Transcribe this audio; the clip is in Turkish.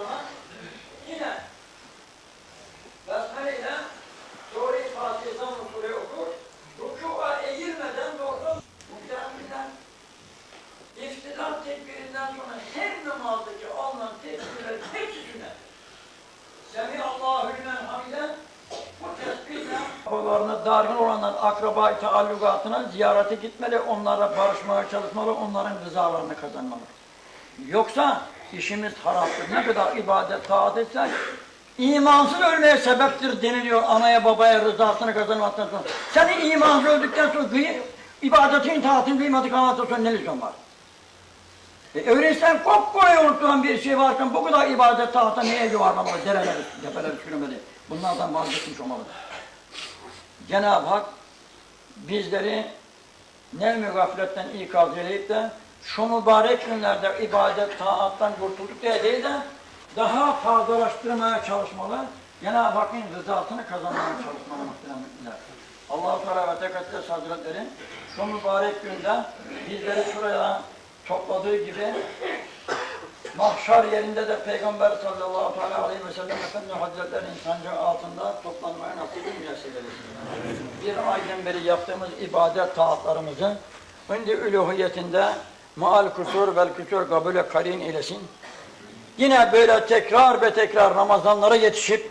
zaman yine Besmele ile Sûre-i Fatiha'yı zamm-ı okur. Rükû'a eğilmeden doğru muhtemelen iftidar tekbirinden sonra her namazdaki alınan tekbirlerin hepsine Semihallâhu limen hamiden bu tesbihle babalarına dargın olanlar akraba taallukatına ziyarete gitmeli, onlara barışmaya çalışmalı, onların rızalarını kazanmalı. Yoksa işimiz haraptır. Ne kadar ibadet, taat etsek, imansız ölmeye sebeptir deniliyor anaya babaya rızasını kazanmaktan sonra. Senin imansız öldükten sonra kıyı, ibadetin, taatın kıymadık anlattıktan sonra ne lüzum var? E, öyleyse kopkolay unutturan bir şey varken bu kadar ibadet tahta niye yuvarlamalı, dereleri, tepeleri sürmeli? Bunlardan vazgeçmiş olmalı. Cenab-ı Hak bizleri nevmi gafletten ikaz edip de şu mübarek günlerde ibadet, taattan kurtulduk diye değil de daha fazlalaştırmaya çalışmalı. Cenab-ı Hakk'ın rızasını kazanmaya çalışmalı muhtemelen. Allah-u Teala ve Tekaddes Hazretleri şu mübarek günde bizleri şuraya topladığı gibi mahşer yerinde de Peygamber sallallahu aleyhi ve sellem Efendi Hazretleri insancı altında toplanmaya nasip eylesin. Bir aydan beri yaptığımız ibadet taatlarımızı şimdi üluhiyetinde maal kusur vel küsur kabule karin eylesin. Yine böyle tekrar ve tekrar Ramazanlara yetişip